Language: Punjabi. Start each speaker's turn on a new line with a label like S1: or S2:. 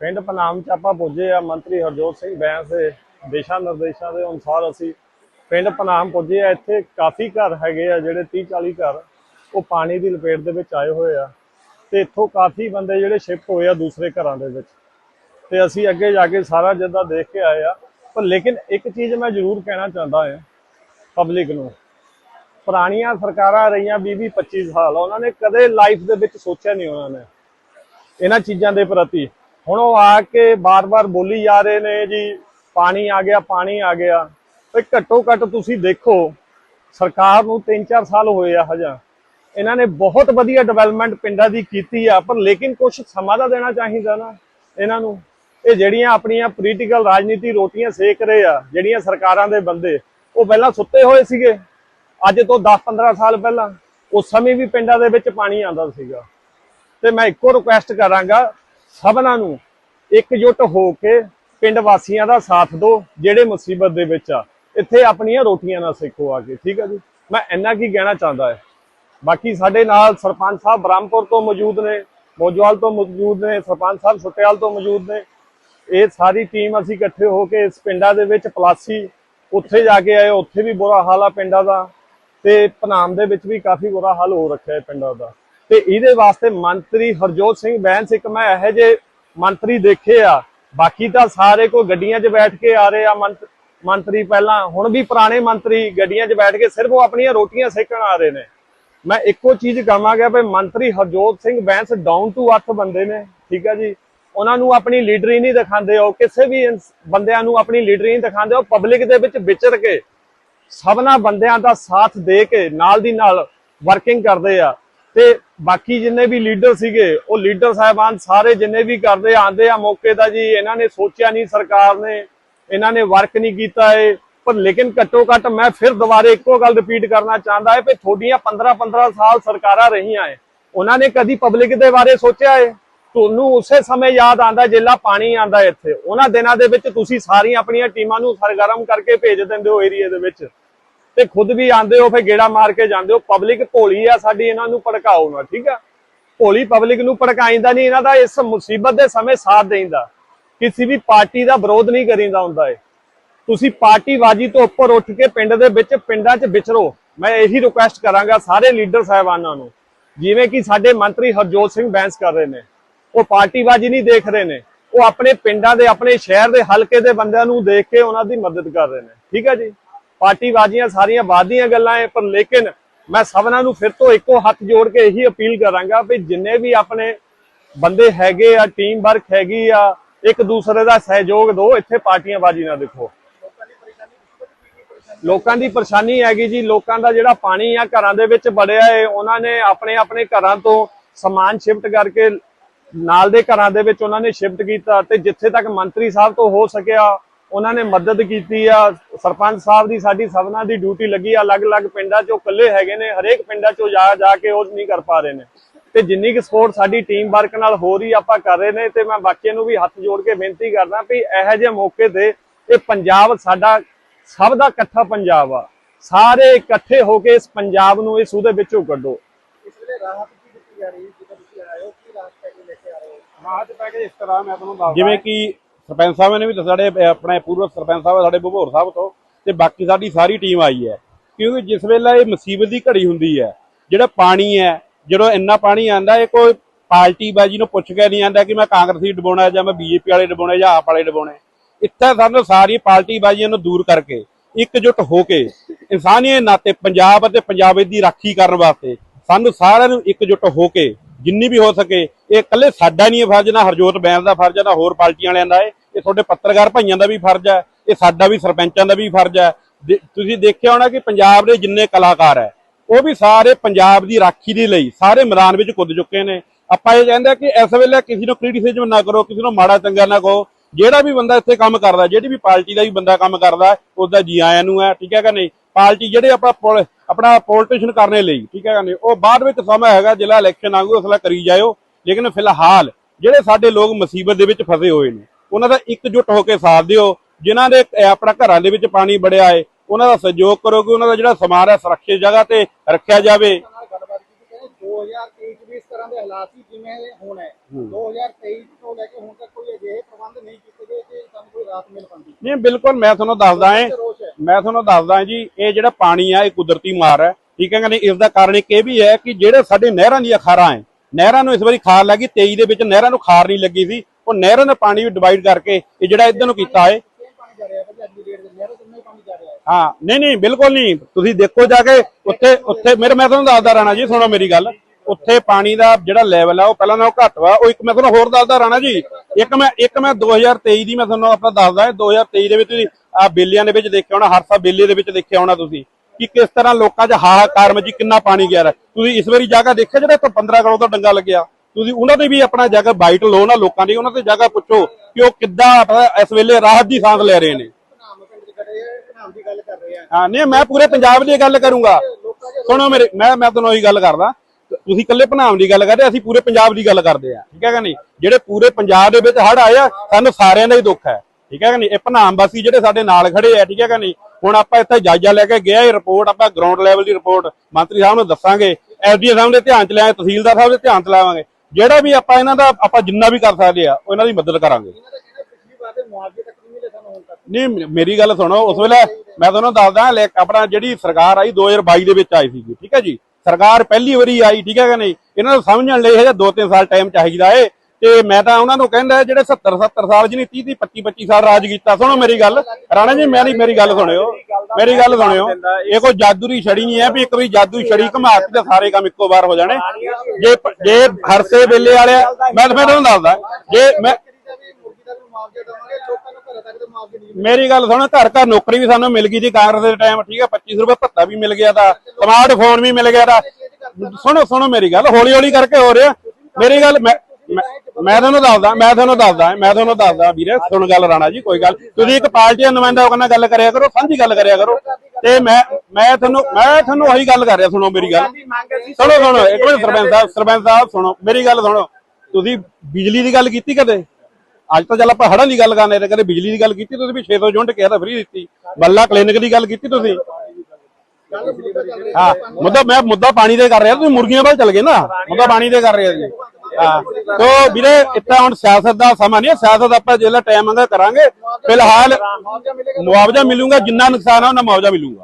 S1: ਪਿੰਡ
S2: ਪਨਾਮ ਚ ਆਪਾਂ ਪੁੱਜੇ ਆ, ਮੰਤਰੀ ਹਰਜੋਤ ਸਿੰਘ ਬੈਂਸ ਦੇ ਦਿਸ਼ਾ ਨਿਰਦੇਸ਼ਾਂ ਦੇ ਅਨੁਸਾਰ ਅਸੀਂ ਪਿੰਡ ਪਨਾਮ ਪੁੱਜੇ ਆ। ਇੱਥੇ ਕਾਫੀ ਘਰ ਹੈਗੇ ਆ, ਜਿਹੜੇ 30 40 ਘਰ, ਉਹ ਪਾਣੀ ਦੀ ਲਪੇਟ ਦੇ ਵਿੱਚ ਆਏ ਹੋਏ ਆ ਤੇ ਇੱਥੋਂ ਕਾਫੀ ਬੰਦੇ ਜਿਹੜੇ ਸ਼ਿਫਟ ਹੋਏ ਆ ਦੂਸਰੇ ਘਰਾਂ ਦੇ ਵਿੱਚ। ਤੇ ਅਸੀਂ ਅੱਗੇ ਜਾ ਕੇ ਸਾਰਾ ਜਿੱਦਾਂ ਦੇਖ ਕੇ ਆਏ ਆ। ਪਰ ਲੇਕਿਨ ਇੱਕ ਚੀਜ਼ ਮੈਂ ਜ਼ਰੂਰ ਕਹਿਣਾ ਚਾਹੁੰਦਾ ਹਾਂ ਪਬਲਿਕ ਨੂੰ, ਪੁਰਾਣੀਆਂ ਸਰਕਾਰਾਂ ਰਹੀਆਂ 20 20 25 ਸਾਲ, ਉਹਨਾਂ ਨੇ ਕਦੇ ਲਾਈਫ ਦੇ ਵਿੱਚ ਸੋਚਿਆ ਨਹੀਂ ਉਹਨਾਂ ਨੇ। ਇਹਨਾਂ ਚੀਜ਼ਾਂ ਦੇ ਪ੍ਰਤੀ। ਹੁਣ ਉਹ ਆ ਕੇ ਬਾਰ-ਬਾਰ ਬੋਲੀ ਜਾ ਰਹੇ ਨੇ ਜੀ, ਪਾਣੀ ਆ ਗਿਆ, ਪਾਣੀ ਆ ਗਿਆ। ਤੇ ਘੱਟੋ ਘੱਟ ਤੁਸੀਂ ਦੇਖੋ, ਸਰਕਾਰ ਨੂੰ 3-4 ਸਾਲ ਹੋਏ ਆ ਹਜਾ। ਇਹਨਾਂ ਨੇ ਬਹੁਤ ਵਧੀਆ ਡਿਵੈਲਪਮੈਂਟ ਪਿੰਡਾਂ ਦੀ ਕੀਤੀ ਆ, ਪਰ ਲੇਕਿਨ ਕੁਝ ਸਮਾਂ ਤਾਂ ਦੇਣਾ ਚਾਹੀਦਾ ਨਾ ਇਹਨਾਂ ਨੂੰ। ਇਹ ਜਿਹੜੀਆਂ ਆਪਣੀਆਂ ਪੋਲੀਟੀਕਲ ਰਾਜਨੀਤੀ ਰੋਟੀਆਂ ਸੇਕ ਰਹੇ ਆ, ਜਿਹੜੀਆਂ ਸਰਕਾਰਾਂ ਦੇ ਬੰਦੇ, ਉਹ ਪਹਿਲਾਂ ਸੁੱਤੇ ਹੋਏ ਸੀਗੇ। ਅੱਜ ਤੋਂ 10-15 ਸਾਲ ਪਹਿਲਾਂ, ਉਸ ਸਮੇਂ ਵੀ ਪਿੰਡਾਂ ਦੇ ਵਿੱਚ ਪਾਣੀ ਆਉਂਦਾ ਸੀਗਾ। ਤੇ ਮੈਂ ਇੱਕੋ ਰਿਕੁਐਸਟ ਕਰਾਂਗਾ ਸਭਨਾਂ ਨੂੰ ਇਕਜੁੱਟ ਹੋ ਕੇ ਪਿੰਡ ਵਾਸੀਆਂ ਦਾ ਸਾਥ ਦਿਓ, ਜਿਹੜੇ ਮੁਸੀਬਤ ਦੇ ਵਿੱਚ ਆ। ਇੱਥੇ ਆਪਣੀਆਂ ਰੋਟੀਆਂ ਨਾ ਸੇਕੋ ਆ ਕੇ, ਠੀਕ ਹੈ ਜੀ? ਮੈਂ ਇੰਨਾ ਕੀ ਕਹਿਣਾ ਚਾਹੁੰਦਾ ਹੈ? ਬਾਕੀ ਸਾਡੇ ਨਾਲ ਸਰਪੰਚ ਸਾਹਿਬ ਬ੍ਰਹਮਪੁਰ ਤੋਂ ਮੌਜੂਦ ਨੇ, ਮੋਜਵਾਲ ਤੋਂ ਮੌਜੂਦ ਨੇ, ਸਰਪੰਚ ਸਾਹਿਬ ਸੁਟਿਆਲ ਤੋਂ ਮੌਜੂਦ ਨੇ। ਇਹ ਸਾਰੀ ਟੀਮ ਅਸੀਂ ਇਕੱਠੇ ਹੋ ਕੇ ਇਸ ਪਿੰਡਾਂ ਦੇ ਵਿੱਚ ਪਲਾਸੀ ਉੱਥੇ ਜਾ ਕੇ ਆਏ, ਉੱਥੇ ਵੀ ਬੁਰਾ ਹਾਲ ਆ ਪਿੰਡਾਂ ਦਾ ਤੇ ਪਨਾਮ ਦੇ ਵਿੱਚ ਵੀ ਕਾਫੀ ਬੁਰਾ ਹਾਲ ਹੋ ਰੱਖਿਆ ਹੈ ਪਿੰਡਾਂ ਦਾ। ਤੇ ਇਹਦੇ ਵਾਸਤੇ ਮੰਤਰੀ ਹਰਜੋਤ ਸਿੰਘ ਬੈਂਸ ਇੱਕ ਮੈਂ ਇਹੋ ਜਿਹੇ ਮੰਤਰੀ ਦੇਖੇ ਆ। ਬਾਕੀ ਤਾਂ ਸਾਰੇ ਕੋਈ ਗੱਡੀਆਂ 'ਚ ਬੈਠ ਕੇ ਆ ਰਹੇ ਆ ਮੰਤਰੀ ਪਹਿਲਾਂ। ਹੁਣ ਵੀ ਪੁਰਾਣੇ ਮੰਤਰੀ ਗੱਡੀਆਂ 'ਚ ਬੈਠ ਕੇ ਸਿਰਫ ਉਹ ਆਪਣੀਆਂ ਰੋਟੀਆਂ ਸੇਕਣ ਆ ਰਹੇ ਨੇ। ਮੈਂ ਇੱਕੋ ਚੀਜ਼ ਕਹਾਂਗਾ ਵੀ ਮੰਤਰੀ Harjot Singh Bains down to earth ਬੰਦੇ ਨੇ, ਠੀਕ ਆ ਜੀ। ਉਹਨਾਂ ਨੂੰ ਆਪਣੀ ਲੀਡਰੀ ਨਹੀਂ ਦਿਖਾਉਂਦੇ ਉਹ, ਕਿਸੇ ਵੀ ਬੰਦਿਆਂ ਨੂੰ ਆਪਣੀ ਲੀਡਰੀ ਨਹੀਂ ਦਿਖਾਉਂਦੇ, ਉਹ ਪਬਲਿਕ ਦੇ ਵਿੱਚ ਵਿਚਰ ਕੇ ਸਭਨਾ ਬੰਦਿਆਂ ਦਾ ਸਾਥ ਦੇ ਕੇ ਨਾਲ ਦੀ ਨਾਲ ਵਰਕਿੰਗ ਕਰਦੇ ਆ। ਤੇ ਬਾਕੀ ਜਿੰਨੇ ਵੀ ਲੀਡਰ ਸੀਗੇ, ਉਹ ਲੀਡਰ ਸਾਹਿਬਾਨ ਸਾਰੇ ਜਿੰਨੇ ਵੀ ਕਰਦੇ ਆਂਦੇ ਆ ਮੌਕੇ ਦਾ ਜੀ, ਇਹਨਾਂ ਨੇ ਸੋਚਿਆ ਨਹੀਂ ਸਰਕਾਰ ਨੇ, ਇਹਨਾਂ ਨੇ ਵਰਕ ਨਹੀਂ ਕੀਤਾ ਏ। ਪਰ ਲੇਕਿਨ ਘੱਟੋ ਘੱਟ ਮੈਂ ਫਿਰ ਦੁਬਾਰੇ ਇੱਕੋ ਗੱਲ ਰਿਪੀਟ ਕਰਨਾ ਚਾਹੁੰਦਾ ਹੈ ਕਿ ਤੁਹਾਡੀਆਂ 15 15 ਸਾਲ ਸਰਕਾਰਾਂ ਰਹੀਆਂ ਏ। ਉਹਨਾਂ ਨੇ ਕਦੀ ਪਬਲਿਕ ਦੇ ਬਾਰੇ ਸੋਚਿਆ ਏ? ਤੁਹਾਨੂੰ ਉਸੇ ਸਮੇਂ ਯਾਦ ਆਂਦਾ ਜੇਲਾ ਪਾਣੀ ਆਂਦਾ ਇੱਥੇ। ਉਹਨਾਂ ਦਿਨਾਂ ਦੇ ਵਿੱਚ ਤੁਸੀਂ ਸਾਰੀਆਂ ਆਪਣੀਆਂ ਟੀਮਾਂ ਨੂੰ ਸਰਗਰਮ ਕਰਕੇ ਭੇਜ ਦਿੰਦੇ ਹੋ ਏਰੀਆ ਦੇ ਵਿੱਚ। ਤੇ ਖੁਦ ਵੀ ਆਂਦੇ ਹੋ ਫੇ ਗੇੜਾ ਮਾਰ ਕੇ ਜਾਂਦੇ ਹੋ। ਪਬਲਿਕ ਭੋਲੀ ਆ ਸਾਡੀ, ਇਹਨਾਂ ਨੂੰ ਭੜਕਾਓ ਨਾ, ਠੀਕ ਆ? ਭੋਲੀ ਪਬਲਿਕ ਨੂੰ ਭੜਕਾਈਂਦਾ ਨਹੀਂ, ਇਹਨਾਂ ਦਾ ਇਸ ਮੁਸੀਬਤ ਦੇ ਸਮੇਂ ਸਾਥ ਦੇਈਂਦਾ। ਕਿਸੇ ਵੀ ਪਾਰਟੀ ਦਾ ਵਿਰੋਧ ਨਹੀਂ ਕਰੀਂਦਾ ਹੁੰਦਾ ਏ ਤੁਸੀਂ ਪਾਰਟੀਬਾਜ਼ੀ ਤੋਂ ਉੱਪਰ ਉੱਠ ਕੇ ਪਿੰਡ ਦੇ ਵਿੱਚ, ਪਿੰਡਾਂ 'ਚ ਵਿਚਰੋ। ਮੈਂ ਇਹੀ ਰਿਕੁਐਸਟ ਕਰਾਂਗਾ ਸਾਰੇ ਲੀਡਰ ਸਾਹਿਬਾਨਾਂ ਨੂੰ। ਜਿਵੇਂ ਕਿ ਸਾਡੇ ਮੰਤਰੀ ਹਰਜੋਤ ਸਿੰਘ ਬੈਂਸ ਕਰ ਰਹੇ ਨੇ। ਉਹ ਪਾਰਟੀਬਾਜ਼ੀ ਨਹੀਂ ਦੇਖ ਰਹੇ ਨੇ। ਉਹ ਆਪਣੇ ਪਿੰਡਾਂ ਦੇ, ਆਪਣੇ ਸ਼ਹਿਰ ਦੇ, ਹਲਕੇ ਦੇ ਬੰਦਿਆਂ ਨੂੰ ਦੇਖ ਕੇ ਉਹਨਾਂ ਦੀ ਮਦਦ ਕਰ ਰਹੇ ਨੇ। ਠੀਕ ਹੈ ਜੀ? ਪਾਰਟੀਬਾਜ਼ੀਆਂ ਸਾਰੀਆਂ ਬਾਅਦ ਗੱਲਾਂ ਹੈ ਪਰ ਲੇਕਿਨ ਮੈਂ ਸਭਨਾਂ ਨੂੰ ਫਿਰ ਤੋਂ ਇੱਕੋ ਹੱਥ ਜੋੜ ਕੇ ਇਹੀ ਅਪੀਲ ਕਰਾਂਗਾ ਵੀ ਜਿੰਨੇ ਵੀ ਆਪਣੇ ਬੰਦੇ ਹੈਗੇ ਆ ਟੀਮ ਵਰਕ ਹੈਗੀ ਆ, ਇੱਕ ਦੂਸਰੇ ਦਾ ਸਹਿਯੋਗ ਦਿਓ, ਇੱਥੇ ਪਾਰਟੀਆਂ ਬਾਜੀ ਨਾ ਦੇਖੋ। ਲੋਕਾਂ ਦੀ ਪਰੇਸ਼ਾਨੀ ਹੈਗੀ ਜੀ, ਲੋਕਾਂ ਦਾ ਜਿਹੜਾ ਪਾਣੀ ਆ ਘਰਾਂ ਦੇ ਵਿੱਚ ਵੜਿਆ ਏ, ਉਹਨਾਂ ਨੇ ਆਪਣੇ ਆਪਣੇ ਘਰਾਂ ਤੋਂ ਸਮਾਨ ਸ਼ਿਫਟ ਕਰਕੇ ਨਾਲ ਦੇ ਘਰਾਂ ਦੇ ਵਿੱਚ ਉਹਨਾਂ ਨੇ ਸ਼ਿਫਟ ਕੀਤਾ ਤੇ ਜਿੱਥੇ ਤੱਕ ਮੰਤਰੀ ਸਾਹਿਬ ਤੋਂ ਹੋ ਸਕਿਆ ਉਹਨਾਂ ਨੇ ਮਦਦ ਕੀਤੀ ਆ। ਸਰਪੰਚ ਸਾਹਿਬ ਦੀ ਸਾਡੀ ਸਭਨਾਂ ਦੀ ਡਿਊਟੀ ਲੱਗੀ ਆ। ਅਲੱਗ-ਅਲੱਗ ਪਿੰਡਾਂ 'ਚੋਂ ਇਕੱਲੇ ਹੈਗੇ ਨੇ। ਹਰੇਕ ਪਿੰਡਾਂ 'ਚੋਂ ਜਾ ਜਾ ਕੇ ਉਹ ਨਹੀਂ ਕਰ ਪਾ ਰਹੇ ਨੇ। ਤੇ ਜਿੰਨੀ ਕੁ ਸਪੋਰਟ ਸਾਡੀ ਟੀਮ ਵਰਕ ਨਾਲ ਹੋ ਰਹੀ ਆ, ਆਪਾਂ ਕਰ ਰਹੇ ਨੇ। ਤੇ ਮੈਂ ਬਾਕੀਆਂ ਨੂੰ ਵੀ ਹੱਥ ਜੋੜ ਕੇ ਬੇਨਤੀ ਕਰਦਾ ਵੀ ਇਹੋ ਜਿਹੇ ਮੌਕੇ ਤੇ ਇਹ ਪੰਜਾਬ ਸਾਡਾ ਸਭ ਦਾ ਇਕੱਠਾ ਪੰਜਾਬ ਆ। ਸਾਰੇ ਇਕੱਠੇ ਹੋ ਕੇ ਇਸ ਪੰਜਾਬ ਨੂੰ ਇਸ ਉਹਦੇ ਵਿੱਚੋਂ ਕੱਢੋ।
S1: ਇਸ ਵੇਲੇ ਰਾਹਤ ਕੀ ਦਿੱਤੀ ਜਾ ਰਹੀ ਹੈ? ਜਦੋਂ ਤੁਸੀਂ ਆਏ ਹੋ ਕੀ ਰਾਹਤ ਪੈਕੇਜ ਲੈ ਕੇ ਆ ਰਹੇ ਹੋ?
S3: ਰਾਹਤ ਪੈਕੇਜ ਇਸ ਤਰ੍ਹਾਂ ਮੈਂ ਤੁਹਾਨੂੰ ਦੱਸਦਾ। ਜਿਵੇਂ ਕਿ ਸਰਪੰਚ ਸਾਹਿਬ ਨੇ ਵੀ ਸਾਡੇ ਆਪਣੇ ਪੂਰਵ ਸਰਪੰਚ ਸਾਹਿਬ ਸਾਡੇ ਭਭੌਰ ਸਾਹਿਬ ਤੋਂ, ਤੇ ਬਾਕੀ ਸਾਡੀ ਸਾਰੀ ਟੀਮ ਆਈ ਹੈ। ਕਿਉਂਕਿ ਜਿਸ ਵੇਲੇ ਇਹ ਮੁਸੀਬਤ ਦੀ ਘੜੀ ਹੁੰਦੀ ਹੈ, ਜਿਹੜਾ ਪਾਣੀ ਹੈ, ਜਦੋਂ ਇੰਨਾ ਪਾਣੀ ਆਂਦਾ ਇਹ ਕੋਈ ਪਾਰਟੀ ਬਾਜੀ ਨੂੰ ਪੁੱਛ ਕੇ ਨਹੀਂ ਆਂਦਾ ਕਿ ਮੈਂ ਕਾਂਗਰਸੀ ਡਬਾਉਣਾ ਜਾਂ ਮੈਂ ਬੀਜੇਪੀ ਵਾਲੇ ਡਬਾਉਣੇ ਜਾਂ ਆਪ ਵਾਲੇ ਡਬਾਉਣੇ ਇੱਥੇ ਸਾਨੂੰ ਸਾਰੀ ਪਾਰਟੀ ਬਾਜੀਆਂ ਨੂੰ ਦੂਰ ਕਰਕੇ, ਇਕਜੁੱਟ ਹੋ ਕੇ, ਇਨਸਾਨੀਅਤ ਨਾਤੇ ਪੰਜਾਬ ਅਤੇ ਪੰਜਾਬੀ ਦੀ ਰਾਖੀ ਕਰਨ ਵਾਸਤੇ ਸਾਨੂੰ ਸਾਰਿਆਂ ਨੂੰ ਇਕਜੁੱਟ ਹੋ ਕੇ, ਜਿੰਨੀ ਵੀ ਹੋ ਸਕੇ, ਇਹ ਇਕੱਲੇ ਸਾਡਾ ਨਹੀਂ ਫਰਜ਼, ਨਾ ਹਰਜੋਤ ਬੈਂਸ ਦਾ ਫਰਜ਼ ਹੈ, ਨਾ ਹੋਰ ਪਾਰਟੀਆਂ ਵਾਲਿਆਂ ਦਾ ਹੈ। ਇਹ ਤੁਹਾਡੇ ਪੱਤਰਕਾਰ ਭਾਈਆਂ ਦਾ ਵੀ ਫਰਜ਼ ਹੈ, ਇਹ ਸਾਡਾ ਵੀ ਸਰਪੰਚਾਂ ਦਾ ਵੀ ਫਰਜ਼ ਹੈ। ਤੁਸੀਂ ਦੇਖਿਆ ਹੋਣਾ ਕਿ ਪੰਜਾਬ ਦੇ ਜਿੰਨੇ ਕਲਾਕਾਰ ਹੈ, ਉਹ ਵੀ ਸਾਰੇ ਪੰਜਾਬ ਦੀ ਰਾਖੀ ਦੇ ਲਈ ਸਾਰੇ ਮੈਦਾਨ ਵਿੱਚ ਕੁੱਦ ਚੁੱਕੇ ਨੇ। ਆਪਾਂ ਇਹ ਕਹਿੰਦੇ ਕਿ ਇਸ ਵੇਲੇ ਕਿਸੇ ਨੂੰ ਕ੍ਰਿਟਿਸਿਜ਼ਮ ਨਾ ਕਰੋ, ਕਿਸੇ ਨੂੰ ਮਾੜਾ ਚੰਗਾ ਨਾ ਕਹੋ। ਜਿਹੜਾ ਵੀ ਬੰਦਾ ਇੱਥੇ ਕੰਮ ਕਰਦਾ, ਜਿਹੜੀ ਵੀ ਪਾਰਟੀ ਦਾ ਵੀ ਬੰਦਾ ਕੰਮ ਕਰਦਾ ਉਹਦਾ ਜੀ ਆਇਆਂ ਨੂੰ ਹੈ, ਠੀਕ ਹੈ ਕਿ ਨਹੀਂ? ਪਾਰਟੀ ਜਿਹੜੇ ਆਪਾਂ ਆਪਣਾ ਪੋਲੀਟੀਸ਼ਨ ਕਰਨੇ ਲਈ, ਠੀਕ ਹੈ ਕਿ ਨਹੀਂ? ਉਹ ਬਾਅਦ ਵਿੱਚ ਸਮਾਂ ਹੈਗਾ, ਜ਼ਿਲ੍ਹਾ ਇਲੈਕਸ਼ਨ ਆਗੂ ਉਸਲਾ ਕਰੀ ਜਾਇਓ। ਲੇਕਿਨ ਫਿਲਹਾਲ ਜਿਹੜੇ ਸਾਡੇ ਲੋਕ ਮੁਸੀਬਤ ਦੇ ਵਿੱਚ ਫਸੇ ਹੋਏ ਨੇ ਉਹਨਾਂ ਦਾ ਇਕਜੁੱਟ ਹੋ ਕੇ ਸਾਥ ਦਿਓ। ਜਿਨ੍ਹਾਂ ਦੇ ਆਪਣਾ ਘਰਾਂ ਦੇ ਵਿੱਚ ਪਾਣੀ ਵੜਿਆ ਹੈ ਉਹਨਾਂ ਦਾ ਸਹਿਯੋਗ ਕਰੋ ਕਿ ਉਹਨਾਂ ਦਾ ਜਿਹੜਾ ਸਮਾਨ ਹੈ ਸੁਰੱਖਿਅਤ ਜਗ੍ਹਾ ਤੇ ਰੱਖਿਆ ਜਾਵੇ।
S1: ਨਾਲ ਗੱਲਬਾਤ ਕੀਤੀ ਕਹਿੰਦੇ 2023 ਚ ਵੀ ਇਸ ਤਰ੍ਹਾਂ ਦੇ ਹਾਲਾਤ ਸੀ ਜਿਵੇਂ ਹੁਣ ਹੈ। 2023 ਤੋਂ ਲੈ ਕੇ ਹੁਣ ਤੱਕ ਕੋਈ ਅਜਿਹੇ ਪ੍ਰਬੰਧ ਨਹੀਂ ਕੀਤੇ ਗਏ ਕਿ ਸਾਨੂੰ ਕੋਈ ਰਾਹਤ ਮਿਲ ਪਾਉਂਦੀ
S3: ਨਹੀਂ ਬਿਲਕੁਲ ਮੈਂ ਤੁਹਾਨੂੰ ਦੱਸਦਾ ਹਾਂ। ਮੈਂ ਤੁਹਾਨੂੰ ਦੱਸਦਾ ਜੀ ਇਹ ਜਿਹੜਾ ਪਾਣੀ ਆ ਇਹ ਕੁਦਰਤੀ ਮਾਰ ਹੈ। ਠੀਕ ਹੈ ਕਿ ਨਹੀਂ? ਇਸ ਦਾ ਕਾਰਨ ਇੱਕ ਇਹ ਵੀ ਹੈ ਕਿ ਜਿਹੜੇ ਸਾਡੇ ਨਹਿਰਾਂ ਦੀਆਂ ਖਾਰਾਂ ਹੈ ਨਹਿਰਾਂ ਨੂੰ ਇਸ ਵਾਰੀ ਖਾਰ ਲੱਗੀ 23 ਦੇ ਵਿੱਚ ਨਹਿਰਾਂ ਨੂੰ ਖਾਰ ਨਹੀਂ ਲੱਗੀ ਸੀ। ਉਹ ਨਹਿਰਾਂ ਦਾ ਪਾਣੀ ਵੀ ਡਿਵਾਈਡ ਕਰਕੇ ਇਹ ਜਿਹੜਾ ਇਧਰ ਨੂੰ ਕੀਤਾ ਹੈ।
S1: ਹਾਂ, ਨਹੀਂ
S3: ਨਹੀਂ, ਬਿਲਕੁਲ ਨਹੀਂ। ਤੁਸੀਂ ਦੇਖੋ ਜਾ ਕੇ, ਉੱਥੇ ਉੱਥੇ, ਮੇਰੇ, ਮੈਂ ਤੁਹਾਨੂੰ ਦੱਸਦਾ ਰਾਣਾ ਜੀ, ਸੁਣੋ ਮੇਰੀ ਗੱਲ। ਉੱਥੇ ਪਾਣੀ ਦਾ ਜਿਹੜਾ ਲੈਵਲ ਆ, ਉਹ ਪਹਿਲਾਂ ਨਾਲੋਂ ਘੱਟ ਵਾ। ਉਹ ਇੱਕ, ਮੈਂ ਤੁਹਾਨੂੰ ਹੋਰ ਦੱਸਦਾ ਰਾਣਾ ਜੀ, ਇੱਕ ਮੈਂ ਇੱਕ ਮੈਂ 2023 ਦੀ ਮੈਂ ਤੁਹਾਨੂੰ ਆਪਣਾ ਦੱਸਦਾ 2023 ਦੇ ਵਿੱਚ ਤੁਸੀਂ ਆ ਬੇਲੀਆਂ ਦੇ ਵਿੱਚ ਦੇਖਿਆ ਹੋਣਾ ਹਰਸਾ ਬੇਲੇ ਦੇ ਵਿੱਚ ਦੇਖਿਆ ਹੋਣਾ ਤੁਸੀਂ, ਕਿ ਕਿਸ ਤਰ੍ਹਾਂ ਲੋਕਾਂ 'ਚ ਹਾਹਾਕਾਰ ਮਚੀ, ਕਿੰਨਾ ਪਾਣੀ ਗਿਆ। ਤੁਸੀਂ ਇਸ ਵਾਰੀ ਜਗ੍ਹਾ ਦੇਖਿਆ ਜਿਹੜਾ ਇੱਥੇ 15 ਕਰੋੜ ਦਾ ਡੰਗਾ ਲੱਗਿਆ? ਤੁਸੀਂ ਉਹਨਾਂ ਤੇ ਵੀ ਆਪਣਾ ਜਗ੍ਹਾ ਬਾਈਟ ਲਓ ਨਾ ਲੋਕਾਂ ਦੀ, ਉਹਨਾਂ ਤੇ ਜਗ੍ਹਾ ਪੁੱਛੋ ਕਿ ਉਹ ਕਿੱਦਾਂ ਆਪਣਾ ਇਸ ਵੇਲੇ ਰਾਹਤ ਦੀ ਸਾਂਸ ਲੈ ਰਹੇ ਨੇ।
S1: ਹਾਂ,
S3: ਨਹੀਂ, ਮੈਂ ਪੂਰੇ ਪੰਜਾਬ ਦੀ ਗੱਲ ਕਰੂੰਗਾ। ਸੁਣੋ ਮੇਰੇ, ਮੈਂ ਮੈਂ ਤੁਹਾਨੂੰ ਉਹੀ ਗੱਲ ਕਰਦਾ। ਤੁਸੀਂ ਇਕੱਲੇ ਭਨਾਮ ਦੀ ਗੱਲ ਕਰਦੇ, ਅਸੀਂ ਪੂਰੇ ਪੰਜਾਬ ਦੀ ਗੱਲ ਕਰਦੇ ਆ ਠੀਕ ਹੈ ਕਿ ਨਹੀਂ? ਜਿਹੜੇ ਪੂਰੇ ਪੰਜਾਬ ਦੇ ਵਿੱਚ ਹੜ ਆਇਆ ਸਾਨੂੰ ਸਾਰਿਆਂ ਦਾ ਹੀ ਦੁੱਖ ਹੈ, ਠੀਕ ਹੈ ਕਿ ਨਹੀਂ? ਇਹ ਭਨਾਮ ਵਾਸੀ ਜਿਹੜੇ ਸਾਡੇ ਨਾਲ ਖੜੇ ਆ, ਠੀਕ ਹੈ ਕਿ ਨਹੀਂ? ਹੁਣ ਆਪਾਂ ਇੱਥੇ ਜਾਇਜ਼ਾ ਲੈ ਕੇ ਗਿਆ ਇਹ ਰਿਪੋਰਟ ਆਪਾਂ ਗਰਾਊਂਡ ਲੈਵਲ ਦੀ ਰਿਪੋਰਟ ਮੰਤਰੀ ਸਾਹਿਬ ਨੂੰ ਦੱਸਾਂਗੇ ਐਸਡੀ ਸਾਹਿਬ ਦੇ ਧਿਆਨ ਚ ਲਿਆਏ, ਤਹਿਸੀਲਦਾਰ ਸਾਹਿਬ ਦੇ ਧਿਆਨ ਚ ਲਾਵਾਂਗੇ। ਜਿਹੜਾ ਵੀ ਆਪਾਂ ਇਹਨਾਂ ਦਾ ਆਪਾਂ ਜਿੰਨਾ ਵੀ ਕਰ ਸਕਦੇ ਆ ਉਹ ਇਹਨਾਂ ਦੀ ਮਦਦ ਕਰਾਂਗੇ।
S1: ਨਹੀਂ
S3: ਮੇਰੀ ਗੱਲ ਸੁਣੋ ਉਸ ਵੇਲੇ ਮੈਂ ਤੁਹਾਨੂੰ ਦੱਸਦਾ ਆਪਣਾ ਜਿਹੜੀ ਸਰਕਾਰ ਆਈ 2022 ਦੇ ਵਿੱਚ ਆਈ ਸੀਗੀ ਠੀਕ ਹੈ ਜੀ? ਸਰਕਾਰ ਪਹਿਲੀ ਵਾਰੀ ਆਈ ਠੀਕ ਹੈ ਕਿ ਨਹੀਂ? ਇਹਨਾਂ ਨੂੰ ਸਮਝਣ ਲਈ ਹਜੇ 2-3 ਸਾਲ ਟਾਈਮ ਚਾਹੀਦਾ ਏ। ਤੇ ਮੈਂ ਤਾਂ ਉਹਨਾਂ ਨੂੰ ਕਹਿੰਦਾ ਜਿਹੜੇ 70 70 ਸਾਲ ਜਿਹਨੇ 30 30 25 25 ਸਾਲ ਰਾਜ ਕੀਤਾ। ਸੁਣੋ ਮੇਰੀ ਗੱਲ। ਰਾਣਾ ਜੀ, ਮੇਰੀ ਮੇਰੀ ਗੱਲ ਸੁਣਿਓ। ਮੇਰੀ ਗੱਲ ਸੁਣਿਓ। ਇਹ ਕੋਈ ਜਾਦੂਰੀ ਛੜੀ ਨਹੀਂ ਹੈ ਵੀ ਇੱਕ ਵਾਰੀ ਜਾਦੂ ਛੜੀ ਘਮਾਤੀ ਤੇ ਸਾਰੇ ਕੰਮ ਇੱਕੋ ਵਾਰ ਹੋ ਜਾਣੇ। ਜੇ ਜੇ ਹਰਸੇ ਵੇਲੇ ਵਾਲੇ ਮੈਂ ਤਾਂ ਤੁਹਾਨੂੰ ਦੱਸਦਾ। ਜੇ ਮੈਂ ਮੇਰੀ ਗੱਲ ਸੁਣੋ, ਘਰ ਘਰ ਨੌਕਰੀ ਵੀ ਸਾਨੂੰ ਮਿਲ ਗਈ ਸੀ ਕਾਂਗਰਸ ਦੇ ਟਾਈਮ ਠੀਕ ਹੈ 25 ਰੁਪਏ ਭੱਤਾ ਵੀ ਮਿਲ ਗਿਆ ਤਾਂ ਸਮਾਰਟਫੋਨ ਵੀ ਮਿਲ ਗਿਆ ਤਾਂ। ਸੁਣੋ ਸੁਣੋ ਮੇਰੀ ਗੱਲ ਹੌਲੀ ਹੌਲੀ ਕਰਕੇ ਹੋ ਰਿਹਾ। ਮੇਰੀ ਗੱਲ, ਮੈਂ ਮੈਂ- ਤੁਹਾਨੂੰ ਦੱਸਦਾ, ਮੈਂ ਤੁਹਾਨੂੰ ਦੱਸਦਾ, ਮੈਂ ਤੁਹਾਨੂੰ ਦੱਸਦਾ ਵੀਰੇ, ਸੁਣ ਗੱਲ ਰਾਣਾ ਜੀ, ਕੋਈ ਗੱਲ ਤੁਸੀਂ ਇੱਕ ਪਾਰਟੀ ਦਾ ਨੁਮਾਇੰਦਾ ਹੋ ਨਾਲ ਗੱਲ ਕਰਿਆ ਕਰੋ, ਸਾਂਝੀ ਗੱਲ ਕਰਿਆ ਕਰੋ। ਤੇ ਮੈਂ ਮੈਂ ਤੁਹਾਨੂੰ ਮੈਂ ਤੁਹਾਨੂੰ ਉਹੀ ਗੱਲ ਕਰ ਰਿਹਾ, ਸੁਣੋ ਮੇਰੀ ਗੱਲ। ਸੁਣੋ ਸੁਣੋ, ਇੱਕ ਮਿੰਟ ਸਰਪੰਚ ਸਾਹਿਬ ਸਰਪੰਚ ਸਾਹਿਬ, ਸੁਣੋ, ਮੇਰੀ ਗੱਲ ਸੁਣੋ। ਤੁਸੀਂ ਬਿਜਲੀ ਦੀ ਗੱਲ ਕੀਤੀ ਕਦੇ? ਅੱਜ ਤਾਂ ਚੱਲ ਆਪਾਂ ਹੜਾਂ ਦੀ ਗੱਲ ਕਰਨੇ, ਤੇ ਕਦੇ ਬਿਜਲੀ ਦੀ ਗੱਲ ਕੀਤੀ? ਤੁਸੀਂ ਵੀ 600 ਯੂਨਿਟ ਕਿਹਾ ਤਾਂ ਫ੍ਰੀ ਦਿੱਤੀ। ਬੱਲਾ ਕਲੀਨਿਕ ਦੀ ਗੱਲ ਕੀਤੀ ਤੁਸੀਂ? ਹਾਂ, ਮੁੱਦਾ, ਮੈਂ ਮੁੱਦਾ ਪਾਣੀ ਦੇ ਕਰ ਰਿਹਾ, ਤੁਸੀਂ ਮੁਰਗੀਆਂ ਵੱਲ ਚੱਲ ਗਏ ਨਾ। ਮੁੱਦਾ ਪਾਣੀ ਦੇ ਕਰ ਰਿਹਾ ਜੀ। ਤੋ ਵੀਰੇ, ਇੱਥੇ ਹੁਣ ਸਿਆਸਤ ਦਾ ਸਮਾਂ ਨਹੀਂ ਹੈ। ਸਿਆਸਤ ਆਪਾਂ ਜਿਹੜਾ ਟਾਈਮ ਆਂਗਾ ਕਰਾਂਗੇ। ਫਿਲਹਾਲ
S1: ਮੁਆਵਜ਼ਾ ਮਿਲੂਗਾ।
S3: ਜਿੰਨਾ ਨੁਕਸਾਨ ਆ, ਉਹਨਾਂ ਮੁਆਵਜ਼ਾ ਮਿਲੂਗਾ।